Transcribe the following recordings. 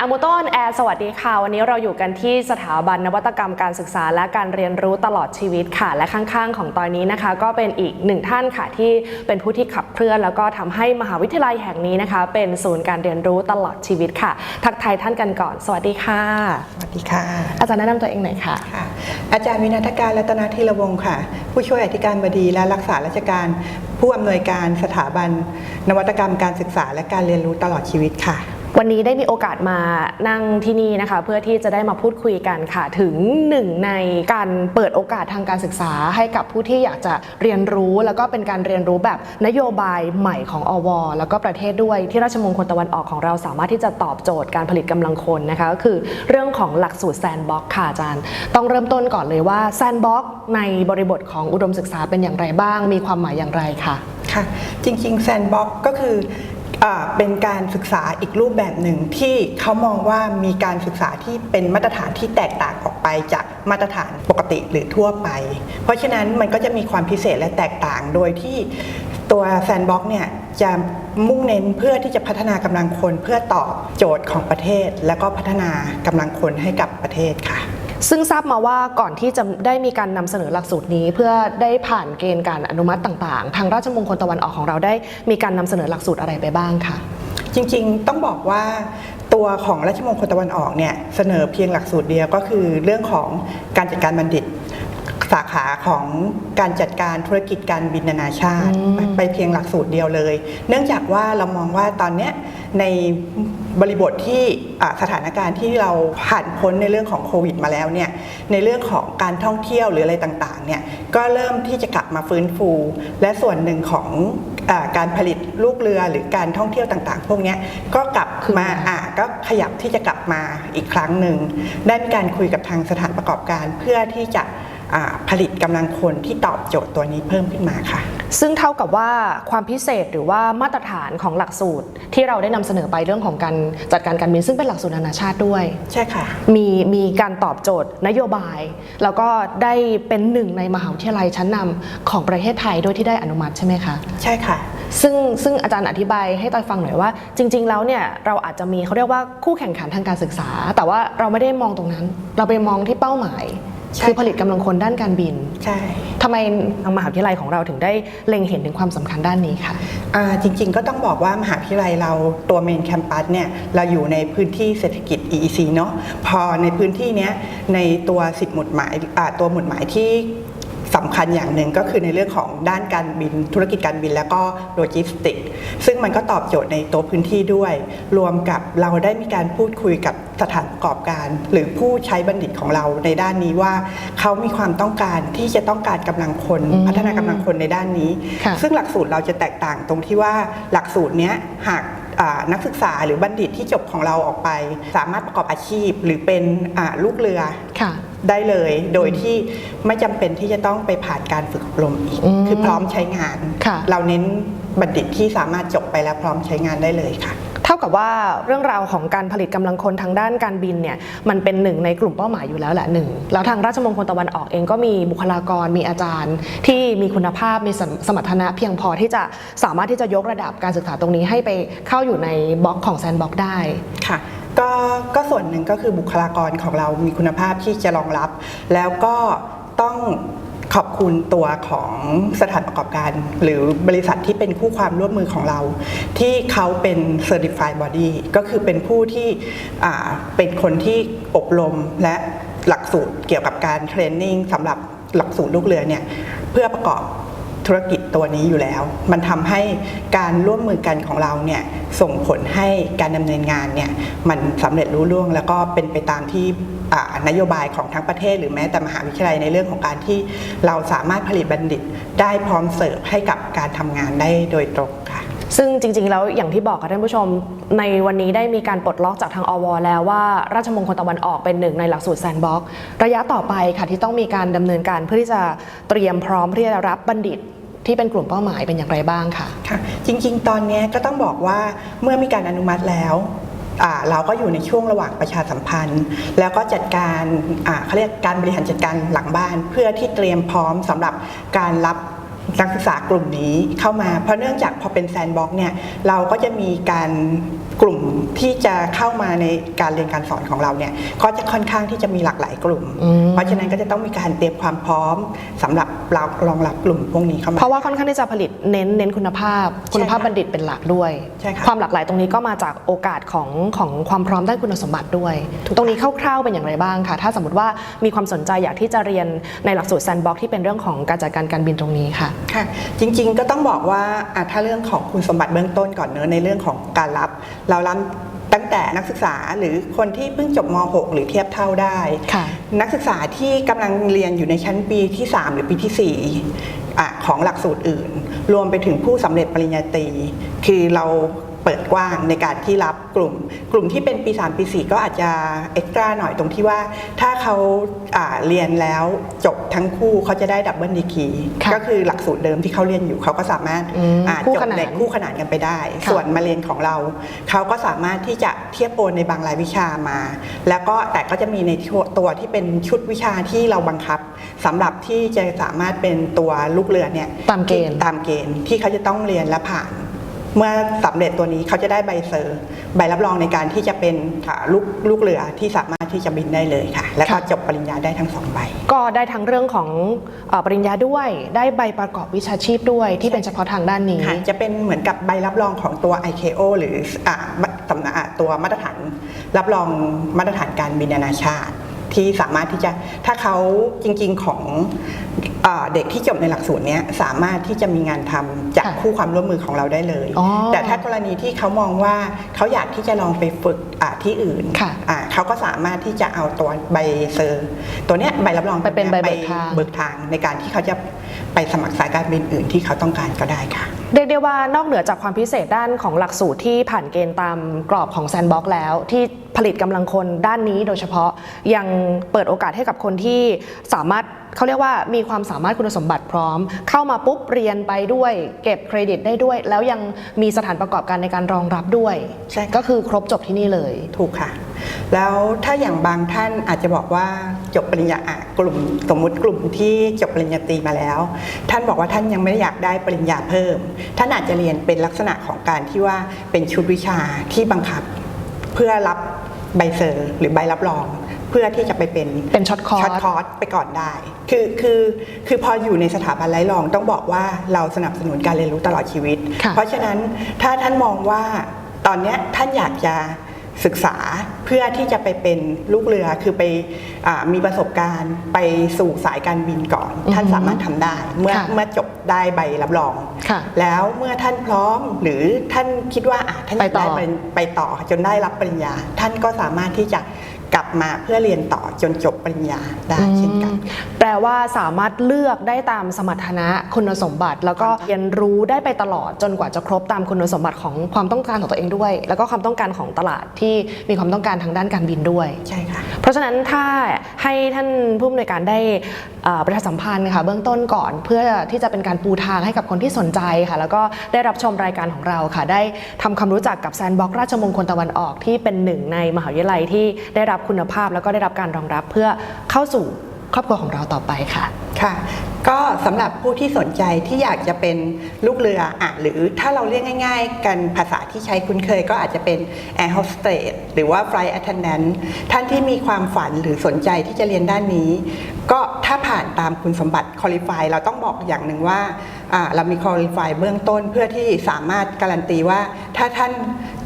อามูโตนแอร์สวัสดีค่ะ วันนี้เราอยู่กันที่สถาบันนวัตกรรมการศึกษาและการเรียนรู้ตลอดชีวิตค่ะ และข้างๆ ของตอนนี้นะคะ ก็เป็นอีกหนึ่งท่านค่ะที่เป็นผู้ที่ขับเคลื่อน แล้วก็ทำให้มหาวิทยาลัยแห่งนี้นะคะ เป็นศูนย์การเรียนรู้ตลอดชีวิตค่ะ ทักทายท่านกันก่อน สวัสดีค่ะ สวัสดีค่ะ อาจารย์แนะนำตัวเองหน่อยค่ะค่ะอาจารย์วินัทการรัตนาธีรวงศ์ค่ะ ผู้ช่วยอธิการบดีและรักษาราชการ ผู้อำนวยการสถาบันนวัตกรรมการศึกษาและการเรียนรู้ตลอดชีวิตค่ะ วันนี้ได้มีโอกาสมานั่งที่นี่นะคะ เพื่อที่จะได้มาพูดคุยกันค่ะ ถึงหนึ่งในการเปิดโอกาสทางการศึกษาให้กับผู้ที่อยากจะเรียนรู้ แล้วก็เป็นการเรียนรู้แบบนโยบายใหม่ของอว แล้วก็ประเทศด้วยที่ราชมงคลตะวันออกของเราสามารถที่จะตอบโจทย์การผลิตกำลังคนนะคะก็คือเรื่องของหลักสูตรแซนบ็อกค่ะอาจารย์ ต้องเริ่มต้นก่อนเลยว่าแซนบ็อกในบริบทของอุดมศึกษาเป็นอย่างไรบ้าง มีความหมายอย่างไรคะค่ะจริงๆแซนบ็อกก็คือ เป็นการศึกษาอีกรูปแบบหนึ่งที่เขามองว่ามีการศึกษาที่เป็นมาตรฐานที่แตกต่างออกไปจากมาตรฐานปกติหรือทั่วไป เพราะฉะนั้นมันก็จะมีความพิเศษและแตกต่างโดยที่ตัวแซนบ็อกเนี่ยจะมุ่งเน้นเพื่อที่จะพัฒนากำลังคนเพื่อตอบโจทย์ของประเทศ แล้วก็พัฒนากำลังคนให้กับประเทศค่ะ ซึ่งทราบมาว่าก่อนที่จะได้มีการนำเสนอหลักสูตรนี้ เพื่อได้ผ่านเกณฑ์การอนุมัติต่างๆ ทางราชมงคลตะวันออกของเราได้มีการนำเสนอหลักสูตรอะไรไปบ้างคะจริงๆต้องบอกว่าตัวของราชมงคลตะวันออกเนี่ยเสนอเพียงหลักสูตรเดียวก็คือเรื่องของการจัดการบัณฑิต สาขาของการจัดการธุรกิจการบินนานาชาติอืมไปไปเพียงหลักสูตรเดียวเลย เนื่องจากว่าเรามองว่าตอนเนี้ยในบริบทที่อ่าสถานการณ์ที่เราผ่านพ้นในเรื่องของโควิดมาแล้วเนี่ยในเรื่องของการท่องเที่ยวหรืออะไรต่างๆเนี่ยก็เริ่มที่จะกลับมาฟื้นฟู และส่วนหนึ่งของอาการผลิตลูกเรือหรือการท่องเที่ยวต่างๆ พวกเนี้ยก็กลับคืนมามาอ่าก็ขยับที่จะกลับมาอีกครั้งหนึ่งได้มีการคุยกับทางสถานประกอบการเพื่อที่จะอ่า ผลิตกำลังคนที่ตอบโจทย์ตัวนี้เพิ่มขึ้นมาค่ะ ซึ่งเท่ากับว่าความพิเศษหรือว่ามาตรฐานของหลักสูตร ที่เราได้นำเสนอไปเรื่องของการจัดการการบินซึ่งเป็นหลักสูตรนานาชาติด้วย ใช่ค่ะ มีมีการตอบโจทย์นโยบาย แล้วก็ได้เป็นหนึ่งในมหาวิทยาลัยชั้นนำของประเทศไทยด้วยที่ได้อนุมัติใช่ไหมคะใช่ค่ะซึ่งซึ่งอาจารย์อธิบายให้ตอยฟังหน่อยว่า จริง ๆ แล้วเนี่ยเราอาจจะมีเขาเรียกว่าคู่แข่งขันทางการศึกษา แต่ว่าเราไม่ได้มองตรงนั้น เราไปมองที่เป้าหมายใช่ คือผลิตกำลังคนด้านการบิน ใช่ทำไมทางมหาวิทยาลัยของเราถึงได้เล็งเห็นถึงความสำคัญด้านนี้ค่ะอ่าจริงๆก็ต้องบอกว่ามหาวิทยาลัยเราตัวเมนแคมปัสเนี่ยเราอยู่ในพื้นที่เศรษฐกิจ EEC เนาะพอในพื้นที่เนี้ยในตัวสิทธิหมุดหมายอ่าตัวหมุดหมายที่ สำคัญอย่างหนึ่งก็คือในเรื่องของด้านการบินธุรกิจการบินแล้วก็โลจิสติก ซึ่งมันก็ตอบโจทย์ในตัวพื้นที่ด้วย รวมกับเราได้มีการพูดคุยกับสถานประกอบการ หรือผู้ใช้บัณฑิตของเราในด้านนี้ว่า เขามีความต้องการที่จะต้องการกำลังคนอืมพัฒนากำลังคนในด้านนี้ค่ะซึ่งหลักสูตรเราจะแตกต่างตรงที่ว่าหลักสูตรเนี้ยหากอ่า นักศึกษาหรือบัณฑิตที่จบของเราออกไป สามารถประกอบอาชีพหรือเป็นอ่าลูกเรือค่ะได้เลย โดยที่ไม่จำเป็นที่จะต้องไปผ่านการฝึกอบรมอีกอืมคือพร้อมใช้งานค่ะเราเน้นบัณฑิตที่สามารถจบไปแล้วพร้อมใช้งานได้เลยค่ะเท่ากับว่าเรื่องราวของการผลิตกำลังคนทางด้านการบินเนี่ยมันเป็นหนึ่งในกลุ่มเป้าหมายอยู่แล้วแหละหนึ่งแล้วทางราชมงคลตะวันออกเองก็มีบุคลากรมีอาจารย์ ที่มีคุณภาพมีสมสมรรถนะเพียงพอที่จะสามารถที่จะยกระดับการศึกษาตรงนี้ให้ไปเข้าอยู่ในบล็อกของแซนบ็อกได้ค่ะก็ก็ส่วนหนึ่งก็คือบุคลากรของเรามีคุณภาพที่จะรองรับ แล้วก็ต้อง ขอบคุณตัวของสถานประกอบการ หรือบริษัทที่เป็นคู่ความร่วมมือของเรา ที่เขาเป็น Certified Body ก็คือเป็นผู้ที่เป็นคนที่อบรมและหลักสูตรเกี่ยวกับการเทรนนิ่งสำหรับหลักสูตรลูกเรือเนี่ยเพื่อประกอบ ธุรกิจตัวนี้อยู่แล้ว มันทำให้การร่วมมือกันของเราเนี่ยส่งผลให้การดำเนินงานเนี่ยมันสำเร็จรุ่ล่วง แล้วก็เป็นไปตามที่นโยบายของทั้งประเทศ หรือแม้แต่มหาวิทยาลัยในเรื่องของการที่เราสามารถผลิตบัณฑิตได้พร้อมเสิร์ฟให้กับการทำงานได้โดยตรงค่ะซึ่งจริงๆ แล้วอย่างที่บอกค่ะท่านผู้ชม ในวันนี้ได้มีการปลดล็อกจากทางอว แล้วว่าราชมงคลตะวันออกเป็นหนึ่งในหลักสูตรแซนบ็อกระยะต่อไปค่ะที่ต้องมีการดำเนินการเพื่อที่จะเตรียมพร้อมที่จะรับบัณฑิต ที่เป็นกลุ่มเป้าหมายเป็นอย่างไรบ้างค่ะค่ะจริง ๆ ตอนนี้ก็ต้องบอกว่าเมื่อมีการอนุมัติแล้วเราก็อยู่ในช่วงระหว่างประชาสัมพันธ์ แล้วก็จัดการเขาเรียกการบริหารจัดการหลังบ้าน เพื่อที่เตรียมพร้อมสำหรับการรับนักศึกษากลุ่มนี้เข้ามาเพราะเนื่องจากพอเป็นแซนบ็อกเนี่ยเราก็จะมีการ กลุ่มที่จะเข้ามาในการเรียนการสอนของเราเนี่ยก็จะค่อนข้างที่จะมีหลากหลายกลุ่มอืมเพราะฉะนั้นก็จะต้องมีการเตรียมความพร้อมสำหรับเรารองรับกลุ่มพวกนี้เข้ามาเพราะว่าค่อนข้างที่จะผลิตเน้นเน้นคุณภาพ คุณภาพใช่ค่ะบัณฑิตเป็นหลักด้วยใช่ค่ะความหลากหลายตรงนี้ก็มาจากโอกาสของของความพร้อมด้านคุณสมบัติด้วยถูกตรงนี้คร่าวๆเป็นอย่างไรบ้างคะถ้าสมมติว่ามีความสนใจอยากที่จะเรียนในหลักสูตรแซนบ็อกที่เป็นเรื่องของการจัดการการบินตรงนี้ค่ะค่ะ จริง ๆ ก็ต้องบอกว่าอะถ้าเรื่องของคุณสมบัติเบื้องต้นก่อนเนอะในเรื่องของการรับเรารับตั้งแต่นักศึกษาหรือคนที่เพิ่งจบม .6 หรือเทียบเท่าได้ค่ะนักศึกษาที่กำลังเรียนอยู่ในชั้นปีที่ 3 หรือปีที่4อะของหลักสูตรอื่น รวมไปถึงผู้สำเร็จปริญญาตรี คือเรา เปิดกว้างในการที่รับกลุ่ม กลุ่มที่เป็นปี 3 ปี 4 ก็อาจจะเอ็กตร้าหน่อยตรงที่ว่าถ้าเขาอ่าเรียนแล้วจบทั้งคู่เขาจะได้ดับเบิลดีกีค่ะก็คือหลักสูตรเดิมที่เขาเรียนอยู่เขาก็สามารถอืมอ่าคู่จบขนานในคู่ขนานกันไปได้ค่ะส่วนมาเรียนของเรา เขาก็สามารถที่จะเทียบโปนในบางรายวิชามา แล้วก็แต่ก็จะมีในตัวที่เป็นชุดวิชาที่เราบังคับสำหรับที่จะสามารถเป็นตัวลูกเรือเนี่ยตามเกณฑ์ตามเกณฑ์ที่เขาจะต้องเรียนและผ่าน เมื่อสำเร็จตัวนี้เขาจะได้ใบเซอร์ ใบรับรองในการที่จะเป็นอ่าลูกลูกเรือที่สามารถที่จะบินได้เลยค่ะ และก็ค่ะจบปริญญาได้ทั้งสองใบ ก็ได้ทั้งเรื่องของเออปริญญาด้วย ได้ใบประกอบวิชาชีพด้วยที่เป็นเฉพาะทางด้านนี้ค่ะจะเป็นเหมือนกับใบรับรองของตัว ICAO หรืออ่าสำนักอ่าตัวมาตรฐานรับรองมาตรฐานการบินนานาชาติ ที่สามารถที่จะถ้าเขาจริงๆของอาเด็กที่จบในหลักสูตรเนี้ยสามารถที่จะมีงานทำจากค่ะคู่ความร่วมมือของเราได้เลยอ๋อแต่ถ้ากรณีที่เขามองว่าเขาอยากที่จะลองไปฝึกอ่าที่อื่นค่ะอ่าเขาก็สามารถที่จะเอาตัวใบเซอร์ ตัวเนี้ยใบรับรองไปเป็นตัวใบยเบิกทางเบิกทางในการที่เขาจะไปสมัครสายการบินอื่นที่เขาต้องการก็ได้ค่ะเรียกได้ว่านอกเหนือจากความพิเศษด้านของหลักสูตรที่ผ่านเกณฑ์ตามกรอบของแซนบ็อกแล้วที่ผลิตกำลังคนด้านนี้โดยเฉพาะยังเปิดโอกาสให้กับคนที่สามารถเขาเรียกว่ามีความสามารถคุณสมบัติพร้อม เข้ามาปุ๊บเรียนไปด้วย เก็บเครดิตได้ด้วย แล้วยังมีสถานประกอบการในการรองรับด้วยใช่ค่ะก็คือครบจบที่นี่เลยถูกค่ะ แล้วถ้าอย่างบางท่านอาจจะบอกว่าจบปริญญาอะกลุ่มสมมุติกลุ่มที่จบปริญญาตรีมาแล้ว ท่านบอกว่าท่านยังไม่ได้อยากได้ปริญญาเพิ่ม ท่านอาจจะเรียนเป็นลักษณะของการที่ว่าเป็นชุดวิชาที่บังคับ เพื่อรับ ใบเซอร์หรือใบรับรอง เพื่อที่จะไปเป็นเป็นช็อตคอร์สช็อตคอร์สไปก่อนได้ คือคือคือพออยู่ในสถาบันไร้รองต้องบอกว่าเราสนับสนุนการเรียนรู้ตลอดชีวิตค่ะเพราะฉะนั้นถ้าท่านมองว่าตอนเนี้ยท่านอยากจะ ศึกษาเพื่อที่จะไปเป็นลูกเรือคือไปอ่ามีประสบการณ์ไปสู่สายการบินก่อนอือฮึท่านสามารถทำได้ เมื่อค่ะเมื่อจบได้ใบรับรองค่ะแล้วเมื่อท่านพร้อมหรือท่านคิดว่าอะท่านไปต่อได้เป็นไปต่อจนได้รับปริญญา ท่านก็สามารถที่จะ กลับมาเพื่อเรียนต่อจนจบปริญญาได้เช่นกัน แปลว่าสามารถเลือกได้ตามสมรรถนะคุณสมบัติ แล้วก็เรียนรู้ได้ไปตลอดจนกว่าจะครบตามคุณสมบัติของความต้องการของตัวเองด้วย แล้วก็ความต้องการของตลาดที่มีความต้องการทางด้านการบินด้วยใช่ค่ะเพ ราะฉะนั้นถ้าให้ท่านผู้อำนวยการได้ประชาสัมพันธ์ค่ะเบื้องต้นก่อน เพื่อที่จะเป็นการปูทางให้กับคนที่สนใจค่ะ แล้วก็ได้รับชมรายการของเราค่ะ ได้ทำความรู้จักกับแซนบ็อกราชมงคลตะวันออกที่เป็นหนึ่งในมหาวิทยาลัยที่ได้รับคุณภาพ แล้วก็ได้รับการรองรับเพื่อเข้าสู่ครอบครัวของเราต่อไปค่ะ ค่ะ ก็สำหรับผู้ที่สนใจที่อยากจะเป็นลูกเรืออะหรือถ้าเราเรียกง่าย ๆ กันภาษาที่ใช้คุ้นเคยก็อาจจะเป็น Air Hostess หรือว่า Flight Attendant ท่านที่มีความฝันหรือสนใจที่จะเรียนด้านนี้ ก็ถ้าผ่านตามคุณสมบัติ Qualify เราต้องบอกอย่างหนึ่งว่าอ่า เรามี Qualify เบื้องต้นเพื่อที่สามารถการันตีว่าถ้าท่าน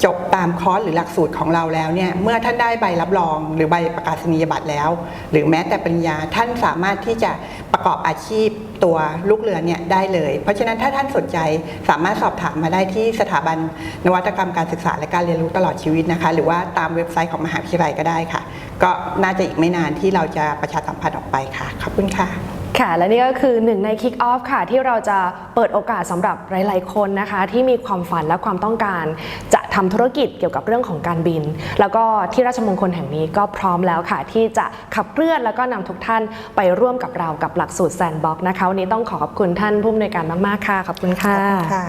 จบตามคอร์สหรือหลักสูตรของเราแล้วเนี่ยเมื่อท่านได้ใบรับรองหรือใบประกาศนียบัตรแล้ว หรือแม้แต่ปริญญาท่านสามารถที่จะประกอบอาชีพตัวลูกเรือเนี่ยได้เลย เพราะฉะนั้นถ้าท่านสนใจสามารถสอบถามมาได้ที่สถาบันนวัตกรรมการศึกษาและการเรียนรู้ตลอดชีวิตนะคะ หรือว่าตามเว็บไซต์ของมหาวิทยาลัยก็ได้ค่ะ ก็น่าจะอีกไม่นานที่เราจะประชาสัมพันธ์ออกไปค่ะขอบคุณค่ะ ค่ะ และนี่ก็คือหนึ่งใน Kick Off ค่ะ ที่เราจะเปิดโอกาสสำหรับหลาย ๆ คนนะคะ ที่มีความฝันและความต้องการ จะทำธุรกิจเกี่ยวกับเรื่องของการบิน แล้วก็ที่ราชมงคลแห่งนี้ก็พร้อมแล้วค่ะ ที่จะขับเคลื่อนแล้วก็นำทุกท่านไปร่วมกับเรากับหลักสูตรแซนบ็อกนะคะวันนี้ต้องขอขอบคุณท่านผู้อำนวยการมาก ๆ ค่ะ ขอบคุณค่ะค่ะ